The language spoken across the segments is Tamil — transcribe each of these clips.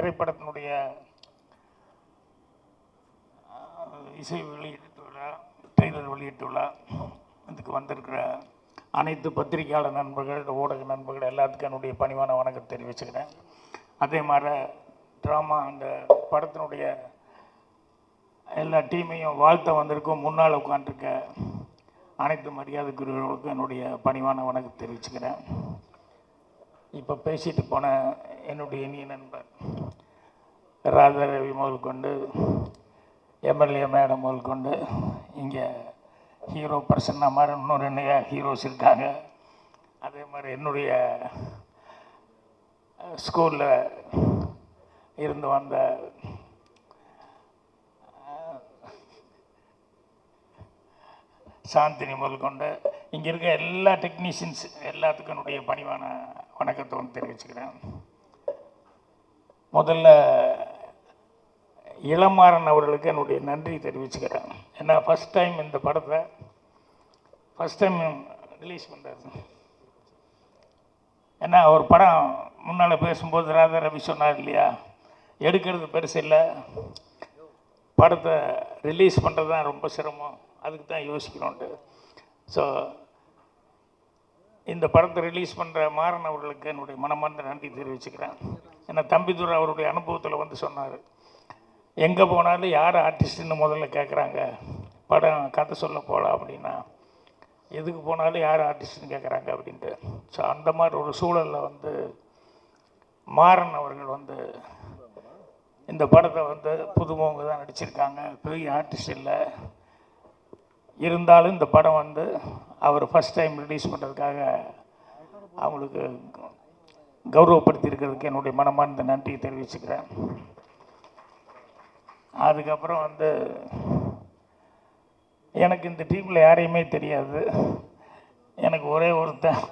திரைப்படத்தினுடைய இசை வெளியீட்டு விழா ட்ரெய்லர் வெளியீட்டு விழா இதுக்கு வந்திருக்கிற அனைத்து பத்திரிகையாளர் நண்பர்கள் ஊடக நண்பர்கள் எல்லாத்துக்கும் என்னுடைய பணிவான வணக்கம் தெரிவிச்சுக்கிறேன். அதே மாதிரி ட்ராமா அந்த படத்தினுடைய எல்லா டீமையும் வாழ்த்த வந்திருக்கும் முன்னால் உட்காந்துருக்க அனைத்து மரியாதைக்குரியவர்களுக்கும் என்னுடைய பணிவான வணக்கம் தெரிவிச்சுக்கிறேன். இப்போ பேசிட்டு போன என்னுடைய இனிய நண்பர் ராதாரவி முதற்கொண்டு எம்எல்ஏ மேடம் முதற்கொண்டு இங்கே ஹீரோ பர்சன் மாதிரி இன்னொரு ரெண்டு ஹீரோஸ் இருக்காங்க. அதே மாதிரி என்னுடைய ஸ்கூலில் இருந்து வந்த சாந்தினி முதற்கொண்டு இங்கே இருக்க எல்லா டெக்னீஷியன்ஸ் எல்லாத்துக்கும் என்னுடைய பணிவான வணக்கத்தை வந்து தெரிவிச்சுக்கிறேன். முதல்ல இளமாறன் அவர்களுக்கு என்னுடைய நன்றி தெரிவிச்சுக்கிறேன். ஏன்னா ஃபஸ்ட் டைம் இந்த படத்தை ஃபஸ்ட் டைம் ரிலீஸ் பண்ணுறாரு ஏன்னா ஒரு படம் முன்னால் பேசும்போது ராதா ரவி சொன்னார் இல்லையா எடுக்கிறது பெருசு இல்லை படத்தை ரிலீஸ் பண்ணுறது தான் ரொம்ப சிரமம் அதுக்கு தான் யோசிக்கணுன்ட்டு ஸோ இந்த படத்தை ரிலீஸ் பண்ணுற மாறன் அவர்களுக்கு என்னுடைய மனமார்ந்த நன்றி தெரிவிச்சுக்கிறேன். ஏன்னா தம்பிதுரை அவருடைய அனுபவத்தில் வந்து சொன்னார் எங்கே போனாலும் யார் ஆர்டிஸ்ட்டுன்னு முதல்ல கேட்குறாங்க படம் கதை சொல்ல போகலாம் அப்படின்னா எதுக்கு போனாலும் யார் ஆர்டிஸ்ட்னு கேட்குறாங்க அப்படின்ட்டு. ஸோ அந்த மாதிரி ஒரு சூழலில் வந்து மாறன் அவர்கள் வந்து இந்த படத்தை வந்து புதுமுகங்க தான் நடிச்சிருக்காங்க. பெரிய ஆர்டிஸ்ட் இல்லை. இருந்தாலும் இந்த படம் வந்து அவர் ஃபஸ்ட் டைம் ரிலீஸ் பண்ணுறதுக்காக அவங்களுக்கு கௌரவப்படுத்தி இருக்கிறதுக்கு என்னுடைய மனமார்ந்த நன்றியை தெரிவிச்சுக்கிறேன். அதுக்கப்புறம் வந்து எனக்கு இந்த டீமில் யாரையுமே தெரியாது. எனக்கு ஒரே ஒருத்தன்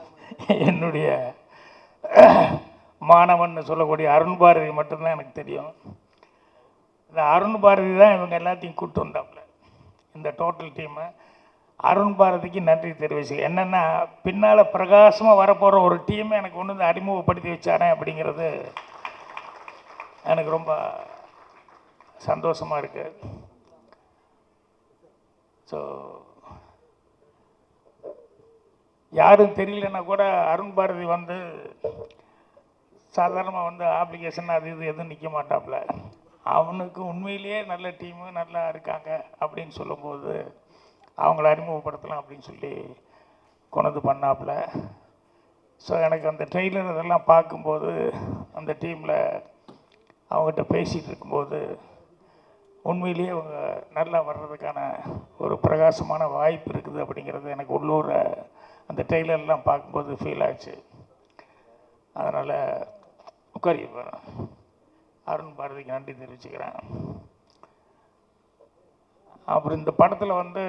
என்னுடைய மாணவன் சொல்லக்கூடிய அருண் பாரதி மட்டும்தான் எனக்கு தெரியும். இந்த அருண் பாரதி தான் இவங்க எல்லாத்தையும் கூப்பிட்டு வந்தாப்புல இந்த டோட்டல் டீமை அருண் பாரதிக்கு நன்றி தெரிவிச்சு என்னென்னா பின்னால் பிரகாசமாக வரப்போகிற ஒரு டீமை எனக்கு ஒன்று அறிமுகப்படுத்தி வச்சாரேன் அப்படிங்கிறது எனக்கு ரொம்ப சந்தோஷமாக இருக்குது ஸோ யாரும் தெரியலன்னா கூட அருண் பாரதி வந்து சாதாரணமாக வந்து ஆப்ளிகேஷன் அது இது எதுவும் நிற்க மாட்டாப்புல அவனுக்கு உண்மையிலேயே நல்ல டீமு நல்லா இருக்காங்க அப்படின்னு சொல்லும்போது அவங்கள அறிமுகப்படுத்தலாம் அப்படின்னு சொல்லி கொண்டு பண்ணாப்புல ஸோ எனக்கு அந்த ட்ரெய்லர் இதெல்லாம் பார்க்கும்போது அந்த டீமில் அவங்ககிட்ட பேசிகிட்டு இருக்கும்போது உண்மையிலேயே அவங்க நல்லா வர்றதுக்கான ஒரு பிரகாசமான வாய்ப்பு இருக்குது அப்படிங்கிறது எனக்கு உள்ளூர் அந்த ட்ரெய்லர்லாம் பார்க்கும்போது ஃபீல் ஆச்சு. அதனால் உட்காரி அருண் பாரதிக்கு நன்றி தெரிவிச்சுக்கிறேன். அப்புறம் இந்த படத்தில் வந்து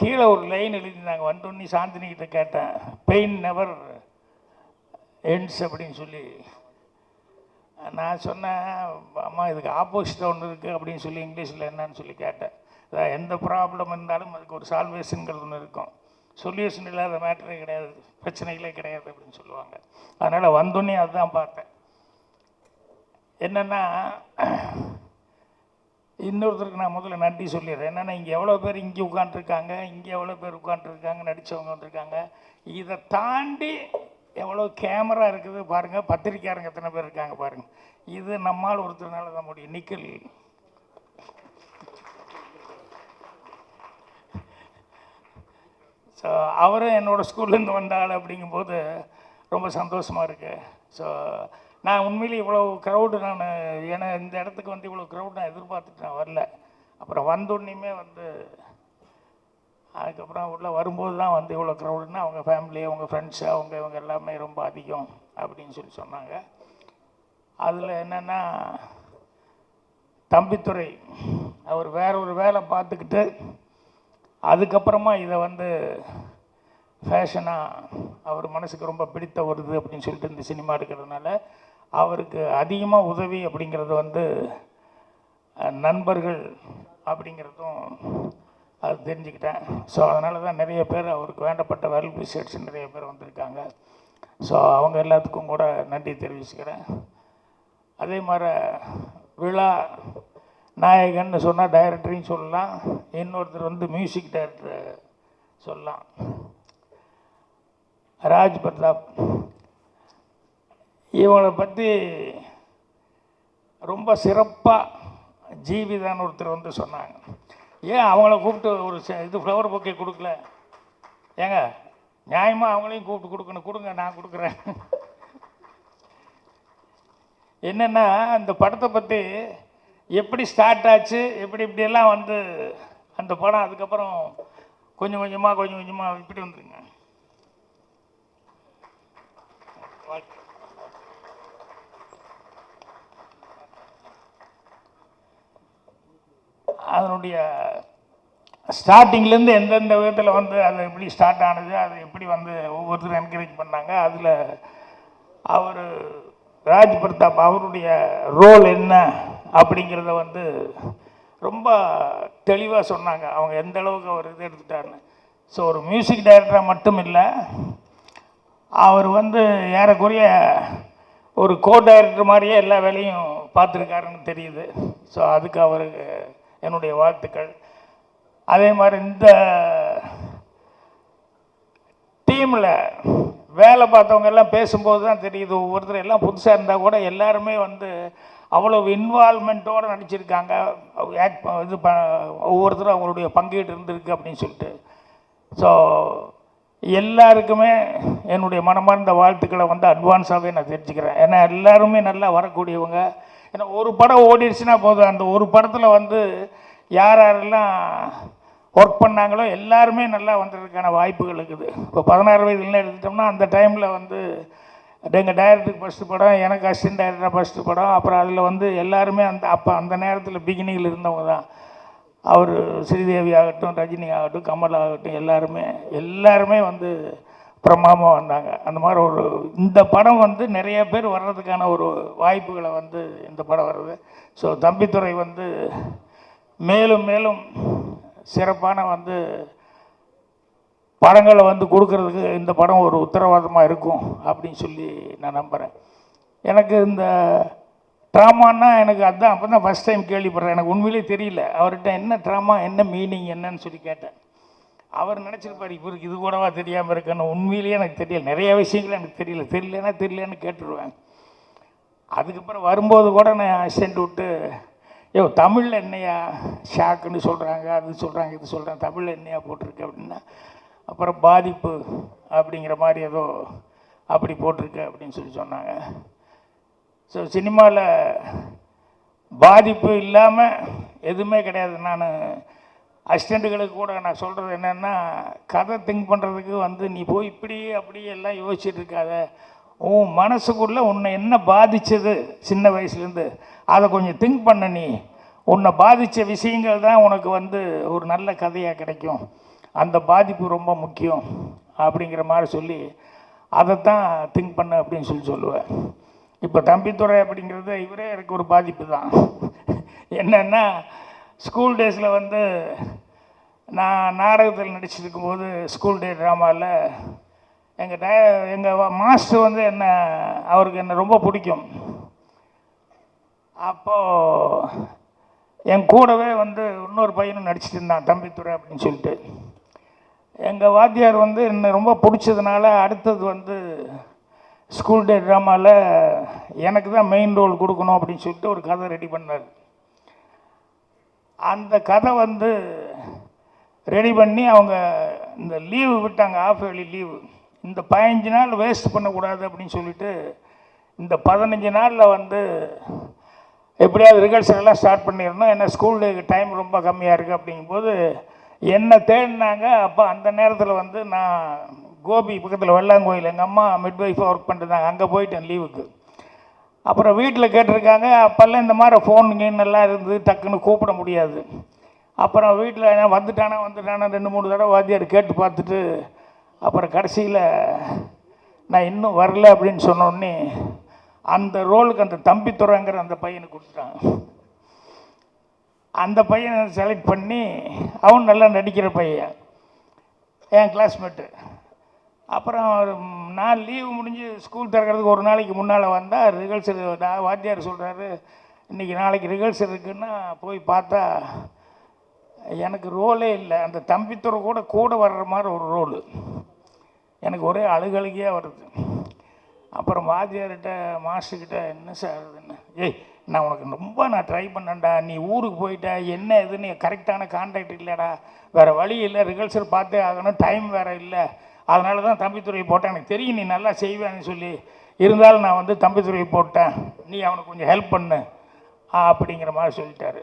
கீழே ஒரு லைன் எழுதியிருந்தாங்க வந்தோன்னே சாந்தினிக்கிட்ட கேட்டேன் பெயின் நெவர் எண்ட்ஸ் அப்படின்னு சொல்லி நான் சொன்னேன் அம்மா இதுக்கு ஆப்போசிட்டாக ஒன்று இருக்குது அப்படின்னு சொல்லி இங்கிலீஷில் என்னன்னு சொல்லி கேட்டேன். அதான் எந்த ப்ராப்ளம் இருந்தாலும் அதுக்கு ஒரு சால்வேஷனுங்கிறது ஒன்று இருக்கும். சொல்யூஷன் இல்லாத மேட்டரே கிடையாது பிரச்சனைகளே கிடையாது அப்படின்னு சொல்லுவாங்க. அதனால் வந்தோடனே அதுதான் பார்த்தேன். என்னென்னா இன்னொருத்தருக்கு நான் முதல்ல நன்றி சொல்லிடுறேன். என்னென்னா இங்கே எவ்வளோ பேர் இங்கே உட்காந்துருக்காங்க இங்கே எவ்வளோ பேர் உட்காந்துருக்காங்க நடித்தவங்க வந்திருக்காங்க. இதை தாண்டி எவ்வளோ கேமரா இருக்குது பாருங்கள் பத்திரிக்கையாரங்க எத்தனை பேர் இருக்காங்க பாருங்கள் இது நம்மால் ஒருத்தர்னால தான் முடியும். நிக்கல். ஸோ அவரும் என்னோடய ஸ்கூல்லேருந்து வந்தாள் அப்படிங்கும்போது ரொம்ப சந்தோஷமாக இருக்குது ஸோ நான் உண்மையிலேயே இவ்வளோ க்ரௌடு நான் ஏன்னா இந்த இடத்துக்கு வந்து இவ்வளோ க்ரௌட் நான் எதிர்பார்த்துட்டு நான் வரல. அப்புறம் வந்தோடனையுமே வந்து அதுக்கப்புறம் உள்ளே வரும்போது தான் வந்து இவ்வளோ க்ரௌடுன்னா அவங்க ஃபேமிலி அவங்க ஃப்ரெண்ட்ஸு அவங்க இவங்க எல்லாமே ரொம்ப அதிகம் அப்படின்னு சொல்லி சொன்னாங்க. அதில் என்னென்னா தம்பித்துறை அவர் வேற ஒரு வேலை பார்த்துக்கிட்டு அதுக்கப்புறமா இதை வந்து ஃபேஷனாக அவர் மனசுக்கு ரொம்ப பிடித்த வருது அப்படின்னு சொல்லிட்டு இந்த சினிமா எடுக்கிறதுனால அவருக்கு அதிகமாக உதவி அப்படிங்கிறது வந்து நண்பர்கள் அப்படிங்கிறதும் அது தெரிஞ்சுக்கிட்டேன். ஸோ அதனால தான் நிறைய பேர் அவருக்கு வேண்டப்பட்ட வெல்பிசேட்ஸ் நிறைய பேர் வந்திருக்காங்க. ஸோ அவங்க எல்லாத்துக்கும் கூட நன்றி தெரிவிச்சுக்கிறேன். அதே மாதிரி விழா நாயகன்னு சொன்னால் டைரக்டரையும் சொல்லலாம். இன்னொருத்தர் வந்து மியூசிக் டைரக்டர் சொல்லலாம். ராஜ் பிரதாப். இவங்களை பற்றி ரொம்ப சிறப்பாக ஜீவிதான்னு ஒருத்தர் வந்து சொன்னாங்க. ஏன் அவங்கள கூப்பிட்டு ஒரு ச- இது ஃப்ளவர் பொக்கே கொடுக்கல? ஏங்க நியாயமாக அவங்களையும் கூப்பிட்டு கொடுக்கணும். கொடுங்க நான் கொடுக்குறேன். என்னென்னா அந்த படத்தை பற்றி எப்படி ஸ்டார்ட் ஆச்சு எப்படி இப்படியெல்லாம் வந்து அந்த படம் அதுக்கப்புறம் கொஞ்சம் கொஞ்சமாக கொஞ்சம் கொஞ்சமாக இப்படி வந்துருங்க. அதனுடைய ஸ்டார்டிங்லேருந்து எந்தெந்த விதத்தில் வந்து அது எப்படி ஸ்டார்ட் ஆனது அது எப்படி வந்து ஒவ்வொருத்தரும் என்கரேஜ் பண்ணாங்க அதில் அவர் ராஜ் பிரதாப் அவருடைய ரோல் என்ன அப்படிங்கிறத வந்து ரொம்ப தெளிவாக சொன்னாங்க. அவங்க எந்த அளவுக்கு அவர் இது எடுத்துட்டாருன்னு. ஸோ ஒரு மியூசிக் டைரக்டராக மட்டும் இல்லை அவர் வந்து ஏறக்குறைய ஒரு கோ டைரக்டர் மாதிரியே எல்லா வேலையும் பார்த்துருக்காருன்னு தெரியுது. ஸோ அதுக்கு அவருக்கு என்னுடைய வாழ்த்துக்கள். அதே மாதிரி இந்த டீமில் வேலை பார்த்தவங்க எல்லாம் பேசும்போது தான் தெரியுது ஒவ்வொருத்தர் எல்லாம் புதுசாக இருந்தால் கூட எல்லாருமே வந்து அவ்வளோ இன்வால்மெண்ட்டோடு நடிச்சிருக்காங்க. ஆக்ட் இது ப ஒவ்வொருத்தரும் அவங்களுடைய பங்கீடு இருந்திருக்கு அப்படின்னு சொல்லிட்டு. ஸோ எல்லாருக்குமே என்னுடைய மனமார்ந்த வாழ்த்துக்களை வந்து அட்வான்ஸாகவே நான் தெரிஞ்சுக்கிறேன். ஏன்னா எல்லாருமே நல்லா வரக்கூடியவங்க. ஏன்னா ஒரு படம் ஓடிடுச்சுன்னா போதும். அந்த ஒரு படத்தில் வந்து யார் யாரெல்லாம் ஒர்க் பண்ணாங்களோ எல்லாருமே நல்லா வந்ததுக்கான வாய்ப்புகள் இருக்குது. இப்போ பதினாறு வயதுலாம் எடுத்துட்டோம்னா அந்த டைமில் வந்து எங்கள் டைரக்டருக்கு ஃபஸ்ட்டு படம் எனக்கு அசிஸ்டன்ட் டைரக்டராக ஃபஸ்ட்டு படம் அப்புறம் அதில் வந்து எல்லாருமே அந்த அப்போ அந்த நேரத்தில் பிகினிங்கில் இருந்தவங்க தான். அவர் ஸ்ரீதேவி ஆகட்டும் ரஜினி ஆகட்டும் கமல் ஆகட்டும் எல்லாருமே எல்லாருமே வந்து பிரமாதமாக வந்தாங்க. அந்த மாதிரி ஒரு இந்த படம் வந்து நிறைய பேர் வர்றதுக்கான ஒரு வாய்ப்புகளை வந்து இந்த படம் வருது. ஸோ தம்பித்துறை வந்து மேலும் மேலும் சிறப்பான வந்து படங்களை வந்து கொடுக்கறதுக்கு இந்த படம் ஒரு உத்தரவாதமாக இருக்கும் அப்படின்னு சொல்லி நான் நம்புகிறேன் எனக்கு இந்த ட்ராமான்னா எனக்கு அதுதான் அப்போ தான் ஃபஸ்ட் டைம் கேள்விப்படுறேன். எனக்கு உண்மையிலே தெரியல. அவர்கிட்ட என்ன ட்ராமா என்ன மீனிங் என்னன்னு சொல்லி கேட்டேன். அவர் நினச்சிருப்பார் இவருக்கு இது கூடவா தெரியாமல் இருக்குன்னு. உண்மையிலேயே எனக்கு தெரியல. நிறைய விஷயங்கள் எனக்கு தெரியல. தெரியலன்னா தெரியலன்னு கேட்டுருவேன். அதுக்கப்புறம் வரும்போது கூட நான் அசிஸ்டண்ட் விட்டு ஐயோ தமிழில் என்னையா ஷாக்குன்னு சொல்கிறாங்க அது சொல்கிறாங்க இது சொல்கிறாங்க தமிழில் என்னையா போட்டிருக்கு? அப்படின்னா அப்புறம் பாதிப்பு அப்படிங்கிற மாதிரி ஏதோ அப்படி போட்டிருக்கு அப்படின்னு சொல்லி சொன்னாங்க. ஸோ சினிமாவில் பாதிப்பு இல்லாமல் எதுவுமே கிடையாது. நான் அசிஸ்டண்ட்டுகளுக்கு கூட நான் சொல்கிறது என்னென்னா கதை திங்க் பண்ணுறதுக்கு வந்து நீ போய் இப்படி அப்படி எல்லாம் யோசிச்சுட்டு இருக்காத. உன் மனசுக்குள்ளே உன்னை என்ன பாதித்தது சின்ன வயசுலேருந்து? அதை கொஞ்சம் திங்க் பண்ண நீ. உன்னை பாதித்த விஷயங்கள் தான் உனக்கு வந்து ஒரு நல்ல கதையாக கிடைக்கும். அந்த பாதிப்பு ரொம்ப முக்கியம் அப்படிங்கிற மாதிரி சொல்லி அதைத்தான் திங்க் பண்ண அப்படின்னு சொல்லி சொல்லுவேன். இப்போ தம்பித்துறை அப்படிங்கிறது இவரே எனக்கு ஒரு பாதிப்பு தான். என்னென்னா ஸ்கூல் டேஸில் வந்து நான் நாடகத்தில் நடிச்சிருக்கும் போது ஸ்கூல் டே ட்ராமாவில் எங்கள் டய எங்கள் மாஸ்டர் வந்து என்ன அவருக்கு என்ன ரொம்ப பிடிக்கும். அப்போது என் கூடவே வந்து இன்னொரு பையனும் நடிச்சிட்டு இருந்தான் தம்பித்துறை அப்படின்னு சொல்லிட்டு. எங்கள் வாத்தியார் வந்து என்னை ரொம்ப பிடிச்சதுனால அடுத்தது வந்து ஸ்கூல் டே ட்ராமாவில் எனக்கு தான் மெயின் ரோல் கொடுக்கணும் அப்படின்னு சொல்லிட்டு ஒரு கதை ரெடி பண்ணார். அந்த கதை வந்து ரெடி பண்ணி அவங்க இந்த லீவு விட்டாங்க ஆஃப் ஏர்லி லீவு. இந்த பதினஞ்சு நாள் வேஸ்ட் பண்ணக்கூடாது அப்படின்னு சொல்லிட்டு இந்த பதினஞ்சு நாளில் வந்து எப்படியாவது ரிஹர்சல் எல்லாம் ஸ்டார்ட் பண்ணிடணும். ஏன்னா ஸ்கூலுக்கு டைம் ரொம்ப கம்மியாக இருக்குது அப்படிங்கும்போது என்னை தேடினாங்க. அப்போ அந்த நேரத்தில் வந்து நான் கோபி பக்கத்தில் வெள்ளாங்கோயில் எங்கள் அம்மா மிட்வைஃபாக ஒர்க் பண்ணிருந்தாங்க அங்கே போயிட்டேன் லீவுக்கு அப்புறம் வீட்டில் கேட்டிருக்காங்க அப்போல்லாம் இந்த மாதிரி ஃபோன் கீன் எல்லாம் இருந்து டக்குன்னு கூப்பிட முடியாது. அப்புறம் வீட்டில் வந்துட்டானா வந்துட்டானா ரெண்டு மூணு தடவை வாத்தியார் கேட்டு பார்த்துட்டு அப்புறம் கடைசியில் நான் இன்னும் வரல அப்படின்னு சொன்னோடனே அந்த ரோலுக்கு அந்த தம்பித்துறைங்கிற அந்த பையனை கொடுத்துட்டாங்க அந்த பையனை செலக்ட் பண்ணி அவன் நல்லா நடிக்கிற பையன் என் கிளாஸ்மேட்டு அப்புறம் நான் லீவு முடிஞ்சு ஸ்கூல் திறக்கிறதுக்கு ஒரு நாளைக்கு முன்னால் வந்தால் ரிஹர்சல் வாத்தியார் சொல்கிறாரு இன்றைக்கி நாளைக்கு ரிஹர்சல் இருக்குன்னா போய் பார்த்தா எனக்கு ரோலே இல்லை. அந்த தம்பித்துறை கூட கூட வர்ற மாதிரி ஒரு ரோலு. எனக்கு ஒரே அழுகழுகையாக வருது. அப்புறம் வாத்தியார்கிட்ட மாஸ்டர்கிட்ட என்ன சார் இதுன்னு ஏய் நான் உனக்கு ரொம்ப நான் ட்ரை பண்ணேன்டா. நீ ஊருக்கு போயிட்ட. என்ன இதுன்னு கரெக்டான கான்டாக்ட் இல்லைடா. வேறு வழி இல்லை. ரிஹர்சல் பார்த்தே ஆகணும். டைம் வேறு இல்லை. அதனால தான் தம்பித்துறையை போட்டேன். எனக்கு தெரியும் நீ நல்லா செய்வேன்னு சொல்லி. இருந்தாலும் நான் வந்து தம்பித்துறையை போட்டேன். நீ அவனுக்கு கொஞ்சம் ஹெல்ப் பண்ணு. அப்படிங்கிற மாதிரி சொல்லிட்டாரு.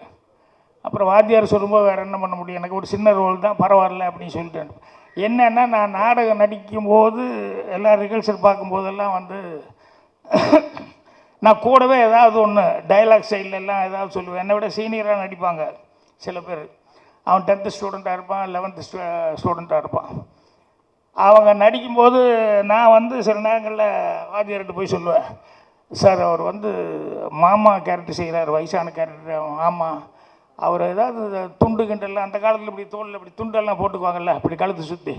அப்புறம் வாத்தியார் சொல்லும்போது வேறு என்ன பண்ண முடியும்? எனக்கு ஒரு சின்ன ரோல் தான் பரவாயில்ல அப்படின்னு சொல்லிட்டேன் என்னென்னா நான் நாடகம் நடிக்கும்போது எல்லா ரிஹர்சல் பார்க்கும்போதெல்லாம் வந்து நான் கூடவே ஏதாவது ஒன்று டைலாக் சைடில் எல்லாம் ஏதாவது சொல்லுவேன். என்னை விட சீனியராக நடிப்பாங்க சில பேர். அவன் டென்த்து ஸ்டூடெண்ட்டாக இருப்பான் லெவன்த்து ஸ்டூ ஸ்டூடெண்ட்டாக இருப்பான். அவங்க நடிக்கும்போது நான் வந்து சில நேரங்களில் வாத்தியார்கிட்ட போய் சொல்லுவேன். சார் அவர் வந்து மாமா கேரக்டர் செய்கிறார் வயசான கேரக்டர் மாமா அவர் ஏதாவது இந்த துண்டு கிண்டெல்லாம் அந்த காலத்தில் இப்படி தோளில் இப்படி துண்டெல்லாம் போட்டுக்குவாங்கல்ல அப்படி கழுத்து சுற்றி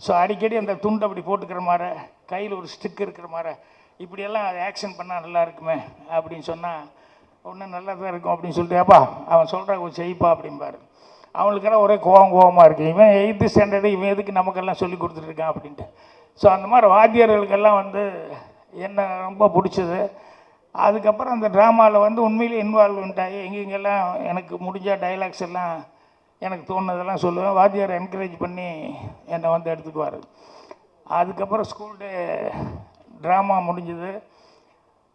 ஸோ அடிக்கடி அந்த துண்டு அப்படி போட்டுக்கிற மாதிரி கையில் ஒரு ஸ்டிக் இருக்கிற மாதிரி இப்படியெல்லாம் ஆக்ஷன் பண்ணால் நல்லா இருக்குமே அப்படின்னு சொன்னால் ஒன்றும் நல்லா தான் இருக்கும் அப்படின்னு சொல்லிட்டேப்பா அவன் சொல்கிறா கொஞ்சம் செய்ப்பா அப்படிம்பாரு. அவங்களுக்கெல்லாம் ஒரே கோவம் கோவமாக இருக்குது இவன் எயித்து ஸ்டாண்டர்டு இவன் எதுக்கு நமக்கெல்லாம் சொல்லி கொடுத்துட்ருக்கான் அப்படின்ட்டு. ஸோ அந்த மாதிரி வாத்தியர்களுக்கெல்லாம் வந்து என்ன ரொம்ப பிடிச்சது அதுக்கப்புறம் அந்த ட்ராமாவில் வந்து உண்மையிலே இன்வால்வ்மெண்ட் ஆகி எங்கெங்கெல்லாம் எனக்கு முடிஞ்ச டைலாக்ஸ் எல்லாம் எனக்கு தோணுனதெல்லாம் சொல்லுவேன். வாத்தியார் என்கரேஜ் பண்ணி என்னை வந்து எடுத்துக்குவார். அதுக்கப்புறம் ஸ்கூல் டே ட்ராமா முடிஞ்சது.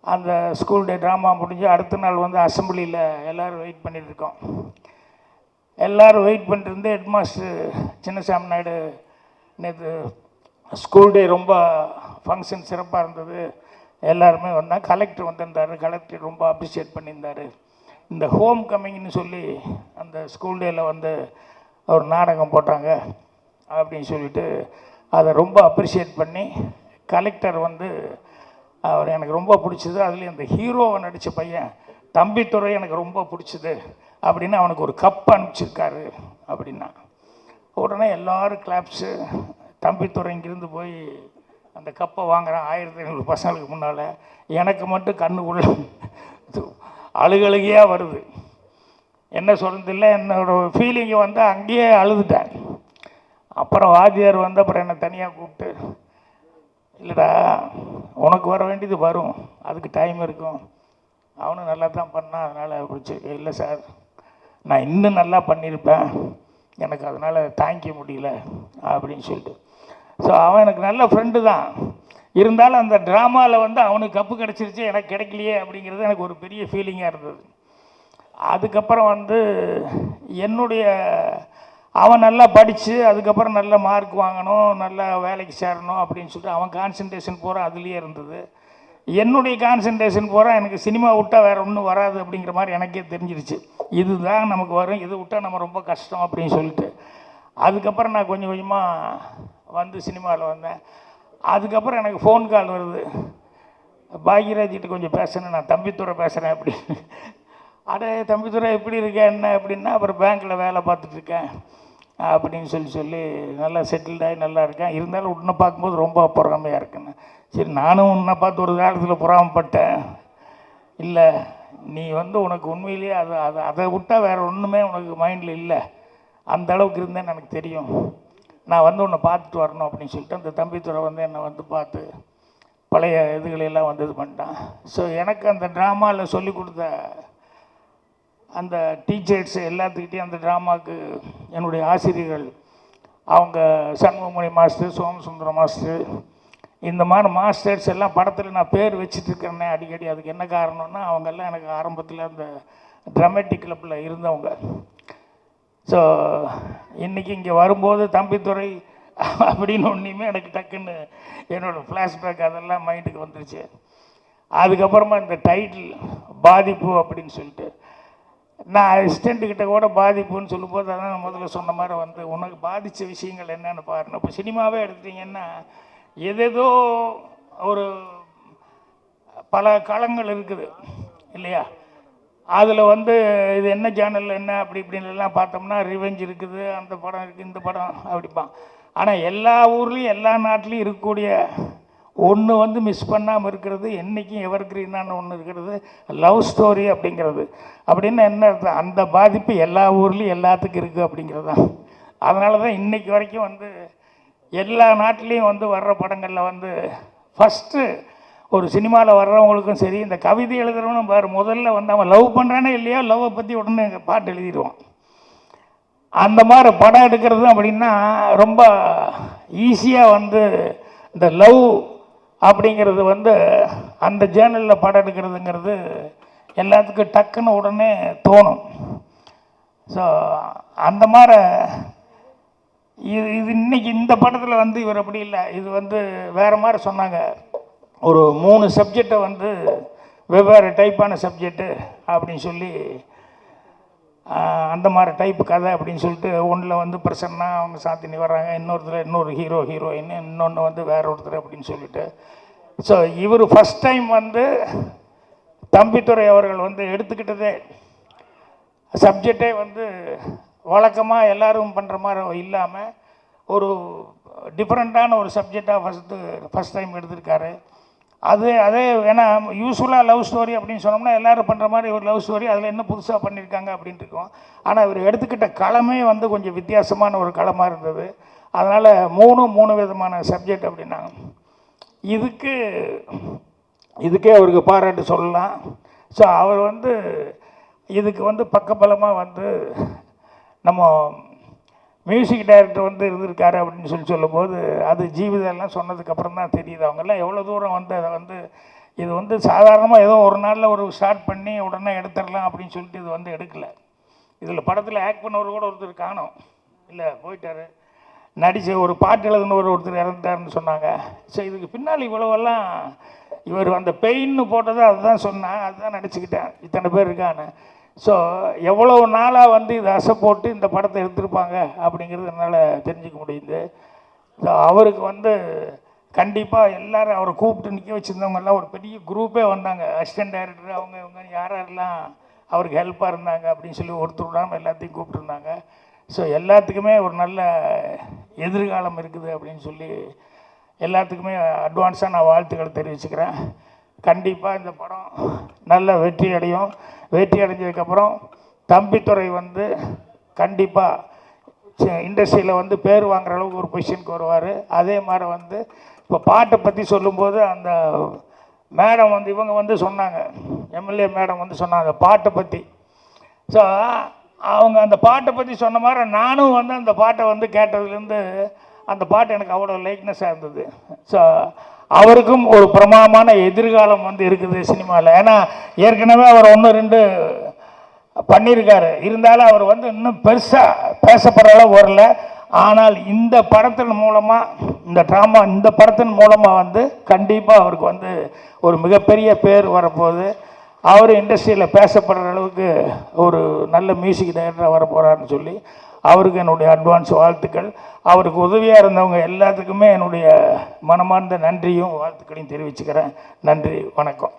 அந்த ஸ்கூல் டே ட்ராமா முடிஞ்சு அடுத்த நாள் வந்து அசம்பிளியில் எல்லோரும் வெயிட் பண்ணிகிட்ருக்கோம் எல்லோரும் வெயிட் பண்ணிட்டு இருந்து ஹெட் மாஸ்டர் சின்னசாமி நாயுடு நேற்று ஸ்கூல் டே ரொம்ப ஃபங்க்ஷன் சிறப்பாக இருந்தது. எல்லாருமே வந்தால் கலெக்டர் வந்திருந்தார் கலெக்டர் ரொம்ப அப்ரிஷியேட் பண்ணியிருந்தார். இந்த ஹோம் கம்மிங்னு சொல்லி அந்த ஸ்கூல் டேயில் வந்து ஒரு நாடகம் போட்டாங்க அப்படின்னு சொல்லிட்டு அதை ரொம்ப அப்ரிஷியேட் பண்ணி கலெக்டர் வந்து அவர் எனக்கு ரொம்ப பிடிச்சது. அதுலேயும் அந்த ஹீரோவை நடித்த பையன் தம்பித்துறை எனக்கு ரொம்ப பிடிச்சது அப்படின்னு அவனுக்கு ஒரு கப் அனுப்பிச்சிருக்காரு அப்படின்னா. உடனே எல்லாரும் கிளாப்ஸு தம்பித்துறை இங்கிருந்து போய் அந்த கப்பை வாங்குகிறேன் ஆயிரத்தி ஐநூறு பசங்களுக்கு முன்னால். எனக்கு மட்டும் கண்ணுக்குள்ள அழுகழுகையாக வருது. என்ன சொல்கிறது இல்லை என்னோட ஃபீலிங்கை வந்து அங்கேயே அழுதுட்டேன். அப்புறம் வாத்தியார் வந்து அப்புறம் என்னை தனியாக கூப்பிட்டு இல்லைடா உனக்கு வர வேண்டியது வரும். அதுக்கு டைம் இருக்கும். அவனும் நல்லா தான் பண்ணான். அதனால் பிடிச்சி இல்லை சார் நான் இன்னும் நல்லா பண்ணியிருப்பேன். எனக்கு அதனால் தாங்கிக்க முடியல. அப்படின்னு சொல்லிட்டு. ஸோ அவன் எனக்கு நல்ல ஃப்ரெண்டு தான். இருந்தாலும் அந்த ட்ராமாவில் வந்து அவனுக்கு கப்பு கிடச்சிருச்சு எனக்கு கிடைக்கலையே அப்படிங்கிறது எனக்கு ஒரு பெரிய ஃபீலிங்காக இருந்தது. அதுக்கப்புறம் வந்து என்னுடைய அவன் நல்லா படித்து அதுக்கப்புறம் நல்ல மார்க் வாங்கணும் நல்ல வேலைக்கு சேரணும் அப்படின்னு சொல்லிட்டு அவன் கான்சன்ட்ரேஷன் பூரா அதுலேயே இருந்தது. என்னுடைய கான்சன்ட்ரேஷன் பூரா எனக்கு சினிமா விட்டால் வேறு ஒன்றும் வராது அப்படிங்கிற மாதிரி எனக்கே தெரிஞ்சிருச்சு. இதுதான் நமக்கு வரும் இது விட்டால் நம்ம ரொம்ப கஷ்டம் அப்படின்னு சொல்லிட்டு. அதுக்கப்புறம் நான் கொஞ்சம் கொஞ்சமாக வந்து சினிமாவில் வந்தேன். அதுக்கப்புறம் எனக்கு ஃபோன் கால் வருது. பாக்யராஜ்கிட்ட கொஞ்சம் பேசணும் நான் தம்பித்துறை பேசுகிறேன் அப்படி. அடே தம்பித்துறை எப்படி இருக்கேன் என்ன அப்படின்னா அப்புறம் பேங்க்கில் வேலை பார்த்துட்டு இருக்கேன் அப்படின்னு சொல்லி சொல்லி நல்லா செட்டில்டாகி நல்லா இருக்கேன். இருந்தாலும் உன்னை பார்க்கும்போது ரொம்ப பொறாமையாக இருக்குன்னு. சரி நானும் உன்னை பார்த்து ஒரு காலத்தில் பொறாமப்பட்டேன். இல்லை நீ வந்து உனக்கு உண்மையிலேயே அதை அதை அதை விட்டால் வேறு ஒன்றுமே உனக்கு மைண்டில் இல்லை. அந்த அளவுக்கு இருந்தேன்னு எனக்கு தெரியும். நான் வந்து உன்னை பார்த்துட்டு வரணும் அப்படின்னு சொல்லிட்டு அந்த தம்பித்துறை வந்து என்னை வந்து பார்த்து பழைய இதுகளெல்லாம் வந்து இது பண்ணிட்டான். ஸோ எனக்கு அந்த ட்ராமாவில் சொல்லி கொடுத்த அந்த டீச்சர்ஸ் எல்லாத்துக்கிட்டையும் அந்த ட்ராமாவுக்கு என்னுடைய ஆசிரியர்கள் அவங்க சண்முகமணி மாஸ்டர் சோமசுந்தரம் மாஸ்டர் இந்த மாதிரி மாஸ்டர்ஸ் எல்லாம் படத்தில் நான் பேர் வச்சுட்டு இருக்கிறேனே அடிக்கடி. அதுக்கு என்ன காரணம்னா அவங்கெல்லாம் எனக்கு ஆரம்பத்தில் அந்த ட்ரமேட்டிக் கிளப்பில் இருந்தவங்க. ஸோ இன்றைக்கி இங்கே வரும்போது தம்பித்துறை அப்படின்னு ஒன்றையுமே எனக்கு டக்குன்னு என்னோடய ஃப்ளாஷ்பேக் அதெல்லாம் மைண்டுக்கு வந்துருச்சு. அதுக்கப்புறமா இந்த டைட்டில் பாதிப்பு அப்படின்னு சொல்லிட்டு நான் அசிஸ்டண்ட்டுக்கிட்ட கூட பாதிப்புன்னு சொல்லும்போது அதான் நான் முதல்ல சொன்ன மாதிரி வந்து உனக்கு பாதித்த விஷயங்கள் என்னென்னு பாருங்க இப்போ சினிமாவே எடுத்துட்டிங்கன்னா எதேதோ ஒரு பல களங்கள் இருக்குது இல்லையா? அதில் வந்து இது என்ன சேனல் என்ன அப்படி இப்படின்லாம் பார்த்தோம்னா ரிவெஞ்ச் இருக்குது அந்த படம் இருக்குது இந்த படம் அப்படிப்பான் ஆனால் எல்லா ஊர்லேயும் எல்லா நாட்டிலையும் இருக்கக்கூடிய ஒன்று வந்து மிஸ் பண்ணாமல் இருக்கிறது என்றைக்கும் எவர் கிரீனான ஒன்று இருக்கிறது லவ் ஸ்டோரி அப்படிங்கிறது. அப்படின்னு என்ன அர்த்தம்? அந்த பாதிப்பு எல்லா ஊர்லேயும் எல்லாத்துக்கும் இருக்குது அப்படிங்கிறது தான். அதனால தான் இன்னைக்கு வரைக்கும் வந்து எல்லா நாட்டிலையும் வந்து வர்ற படங்களில் வந்து ஃபஸ்ட்டு ஒரு சினிமாவில் வர்றவங்களுக்கும் சரி இந்த கவிதை எழுதுறவனும் பாரு முதல்ல வந்து அவன் லவ் பண்ணுறானே இல்லையோ லவ்வை பற்றி உடனே பாட்டு எழுதிடுவான். அந்த மாதிரி படம் எடுக்கிறது அப்படின்னா ரொம்ப ஈஸியாக வந்து இந்த லவ் அப்படிங்கிறது வந்து அந்த ஜேர்னலில் படம் எடுக்கிறதுங்கிறது எல்லாத்துக்கும் டக்குன்னு உடனே தோணும். ஸோ அந்த மாதிரி இது இது இன்றைக்கி இந்த படத்தில் வந்து இவர் அப்படி இல்லை. இது வந்து வேறு மாதிரி சொன்னாங்க. ஒரு மூணு சப்ஜெக்டை வந்து வெவ்வேறு டைப்பான சப்ஜெக்ட்டு அப்படின்னு சொல்லி அந்த மாதிரி டைப் கதை அப்படின்னு சொல்லிட்டு ஒன்றில் வந்து பிரசன்னா அவங்க சாத்தினி வர்றாங்க இன்னொருத்தர் இன்னொரு ஹீரோ ஹீரோயின் இன்னொன்று வந்து வேற ஒருத்தர் அப்படின்னு சொல்லிட்டு. ஸோ இவர் ஃபஸ்ட் டைம் வந்து தம்பித்துறை அவர்கள் வந்து எடுத்துக்கிட்டதே சப்ஜெக்டே வந்து வழக்கமாக எல்லோரும் பண்ணுற மாதிரி இல்லாமல் ஒரு டிஃப்ரெண்ட்டான ஒரு சப்ஜெக்டாக ஃபஸ்ட்டு ஃபஸ்ட் டைம் எடுத்திருக்காரு. அது அதே ஏன்னா யூஸ்ஃபுல்லாக லவ் ஸ்டோரி அப்படின்னு சொன்னோம்னா எல்லாரும் பண்ணுற மாதிரி ஒரு லவ் ஸ்டோரி அதில் என்ன புதுசாக பண்ணியிருக்காங்க அப்படின்ட்டு இருக்கும். ஆனால் இவர் எடுத்துக்கிட்ட களமே வந்து கொஞ்சம் வித்தியாசமான ஒரு களமாக இருந்தது. அதனால் மூணு மூணு விதமான சப்ஜெக்ட் அப்படின்னாங்க. இதுக்கு இதுக்கே அவருக்கு பாராட்டு சொல்லலாம். ஸோ அவர் வந்து இதுக்கு வந்து பக்கபலமாக வந்து நம்ம மியூசிக் டைரக்டர் வந்து இருந்திருக்காரு அப்படின்னு சொல்லி சொல்லும்போது அது ஜீவிதெல்லாம் சொன்னதுக்கப்புறம் தான் தெரியுது. அவங்கெல்லாம் எவ்வளோ தூரம் வந்து அதை வந்து இது வந்து சாதாரணமாக ஏதோ ஒரு நாளில் ஒரு ஸ்டார்ட் பண்ணி உடனே எடுத்துடலாம் அப்படின்னு சொல்லிட்டு இது வந்து எடுக்கலை. இதில் படத்தில் ஆக்ட் பண்ணவர் கூட ஒருத்தர் காணும். இல்லை போயிட்டார். நடித்த ஒரு பாட்டு எழுதுனவர் ஒருத்தர் இறந்துட்டாருன்னு சொன்னாங்க. ஸோ இதுக்கு பின்னால் இவ்வளவெல்லாம் இவர் அந்த பெயின்னு போட்டதை அதுதான் சொன்னேன். அதுதான் நடிச்சுக்கிட்டேன். இத்தனை பேர் இருக்கான்னு. ஸோ எவ்வளோ நாளாக வந்து இதை அசை போட்டு இந்த படத்தை எடுத்திருப்பாங்க அப்படிங்கிறது என்னால் தெரிஞ்சுக்க முடியுது. ஸோ அவருக்கு வந்து கண்டிப்பாக எல்லோரும் அவரை கூப்பிட்டு நிற்க வச்சுருந்தவங்க எல்லாம் ஒரு பெரிய குரூப்பே வந்தாங்க. அசிஸ்டன்ட் டைரக்டர் அவங்க இவங்க யார் யாரெல்லாம் அவருக்கு ஹெல்ப்பாக இருந்தாங்க அப்படின்னு சொல்லி ஒருத்தர் விடாமல் எல்லாத்தையும் கூப்பிட்டுருந்தாங்க. ஸோ எல்லாத்துக்குமே ஒரு நல்ல எதிர்காலம் இருக்குது அப்படின்னு சொல்லி எல்லாத்துக்குமே அட்வான்ஸாக நான் வாழ்த்துக்களை தெரிவிச்சுக்கிறேன். கண்டிப்பாக இந்த படம் நல்ல வெற்றி அடையும். வெற்றி அடைஞ்சதுக்கப்புறம் தம்பித்துறை வந்து கண்டிப்பாக இண்டஸ்ட்ரியில் வந்து பேர் வாங்குற அளவுக்கு ஒரு பொசிஷனுக்கு வருவார். அதே மாதிரி வந்து இப்போ பாட்டை பற்றி சொல்லும்போது அந்த மேடம் வந்து இவங்க வந்து சொன்னாங்க. எம்எல்ஏ மேடம் வந்து சொன்னாங்க பாட்டை பற்றி ஸோ அவங்க அந்த பாட்டை பற்றி சொன்ன மாதிரி நானும் வந்து அந்த பாட்டை வந்து கேட்டதுலேருந்து அந்த பாட்டு எனக்கு அவ்வளோ லைக்னஸாக இருந்தது. ஸோ அவருக்கும் ஒரு பிரமாதமான எதிர்காலம் வந்து இருக்குது சினிமாவில் ஏன்னா ஏற்கனவே அவர் ஒன்று ரெண்டு பண்ணியிருக்காரு. இருந்தாலும் அவர் வந்து இன்னும் பெருசாக பேசப்படுற வரல. ஆனால் இந்த படத்தின் மூலமாக இந்த ட்ராமா இந்த படத்தின் மூலமாக வந்து கண்டிப்பாக அவருக்கு வந்து ஒரு மிகப்பெரிய பேர் வரப்போகுது. அவர் இண்டஸ்ட்ரியில் பேசப்படுற அளவுக்கு ஒரு நல்ல மியூசிக் டைரக்டராக வர சொல்லி அவருக்கு என்னுடைய அட்வான்ஸ் வாழ்த்துக்கள். அவருக்கு உதவியாக இருந்தவங்க எல்லாத்துக்குமே என்னுடைய மனமார்ந்த நன்றியும் வாழ்த்துக்களையும் தெரிவிச்சுக்கிறேன். நன்றி வணக்கம்.